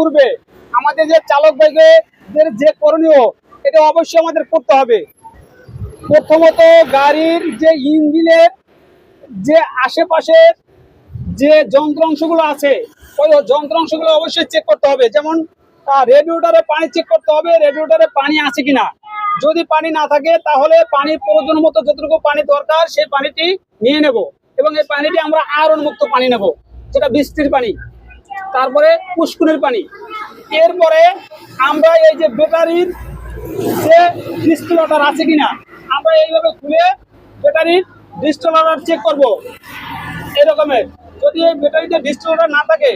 পূর্বে আমাদের যে চালক ভাইদের যে করণীয়, এটা অবশ্যই আমাদের করতে হবে। প্রথমত গাড়ির যে ইঞ্জিনের যে আশেপাশের যে যন্ত্রাংশগুলো আছে, ওই যন্ত্রাংশগুলো অবশ্যই চেক করতে হবে। যেমন রেডিওটারে পানি চেক করতে হবে রেডিওটারে পানি আছে কিনা। যদি পানি না থাকে, তাহলে পানি প্রয়োজন মতো যতটুকু পানি দরকার, সেই পানিটি নিয়ে নেব এবং এই পানিটি আমরা আয়রন মুক্ত পানি নেব, যেটা বৃষ্টির পানি। তারপরে পুষ্কুনের পানি। এরপরে আমরা এই যে ব্যাটারির যে ডিস্টলাটার আছে কিনা, আমরা এইভাবে খুলে ব্যাটারির ডিস্টলাটার চেক করব। এরকমের। যদি এই ব্যাটারিতে ডিস্টলাটার না থাকে,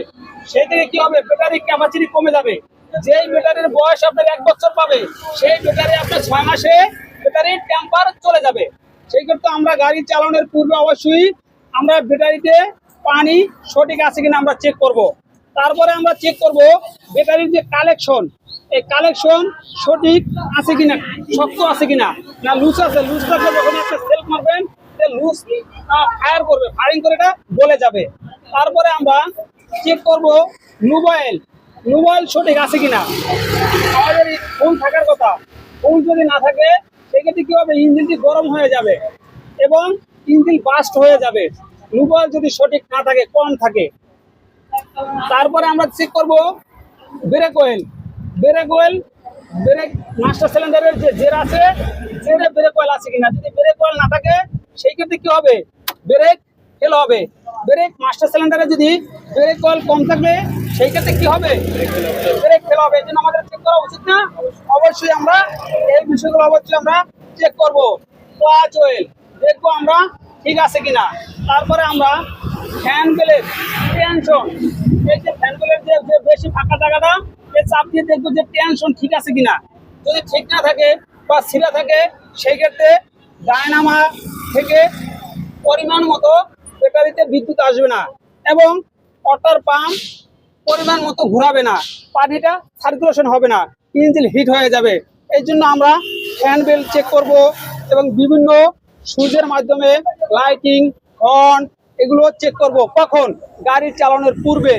সেই থেকে কি হবে? ব্যাটারি ক্যাপাসিটি কমে যাবে। যেই ব্যাটারির বয়স আপনার এক বছর পাবে, সেই ব্যাটারি আপনার ছয় মাসে ব্যাটারির টেম্পার চলে যাবে। সেই ক্ষেত্রে আমরা গাড়ি চালানোর পূর্বে অবশ্যই আমরা ব্যাটারিতে পানি সঠিক আছে কিনা আমরা চেক করব। তারপরে আমরা চেক করব ব্যাটারির যে কালেকশন এই কালেকশন সঠিক আছে কিনা, শক্ত আছে কিনা? না লুজ আছে? লুজ থাকলে যখন আপনি সেলফ মারবেন লুজ ফায়ার করবে ফায়ারিং করে এটা গলে যাবে। তারপরে আমরা চেক করব মোবাইল মোবাইল সঠিক আছে কিনা? আমাদের ফোন থাকার কথা। ফোন যদি না থাকে, সেক্ষেত্রে কী হবে? ইঞ্জিনটি গরম হয়ে যাবে এবং ইঞ্জিন বাস্ট হয়ে যাবে। মোবাইল যদি সঠিক না থাকে, কম থাকে। তারপরে আমরা চেক করব brake oil brake oil brake master সিলিন্ডারের যে জের আছে জেরে ব্রেক অয়েল আছে কিনা? যদি ব্রেক অয়েল না থাকে, সেই ক্ষেত্রে কি হবে? ব্রেক ফেল হবে। ব্রেক মাস্টার সিলিন্ডারে যদি ব্রেক অয়েল কম থাকবে সেই ক্ষেত্রে কি হবে? ব্রেক ফেল হবে। এই জন্য আমাদের চেক করা উচিত না। অবশ্যই আমরা এই বিষয়গুলো অবশ্যই আমরা চেক করব। ক্লাচ অয়েল দেখব আমরা ঠিক আছে কিনা। তারপরে আমরা ফ্যান বেলের টেনশন এই যে ফ্যান বেলের যে যে বেশি ফাঁকা জায়গাটা এই চাপ দিয়ে দেখব যে টেনশন ঠিক আছে কিনা। যদি ঠিক না থাকে বা ছিঁড়া থাকে, সেই ক্ষেত্রে ডায়নামা থেকে পরিমাণ মতো ব্যাটারিতে বিদ্যুৎ আসবে না এবং ওয়াটার পাম্প পরিমাণ মতো ঘোরাবে না। পানিটা সার্কুলেশন হবে না, ইঞ্জিন হিট হয়ে যাবে। এই জন্য আমরা ফ্যান বেল চেক করব এবং বিভিন্ন সুইচের মাধ্যমে লাইটিং হর্ন এগুলো চেক করব। কখন? গাড়ি চালানোর পূর্বে।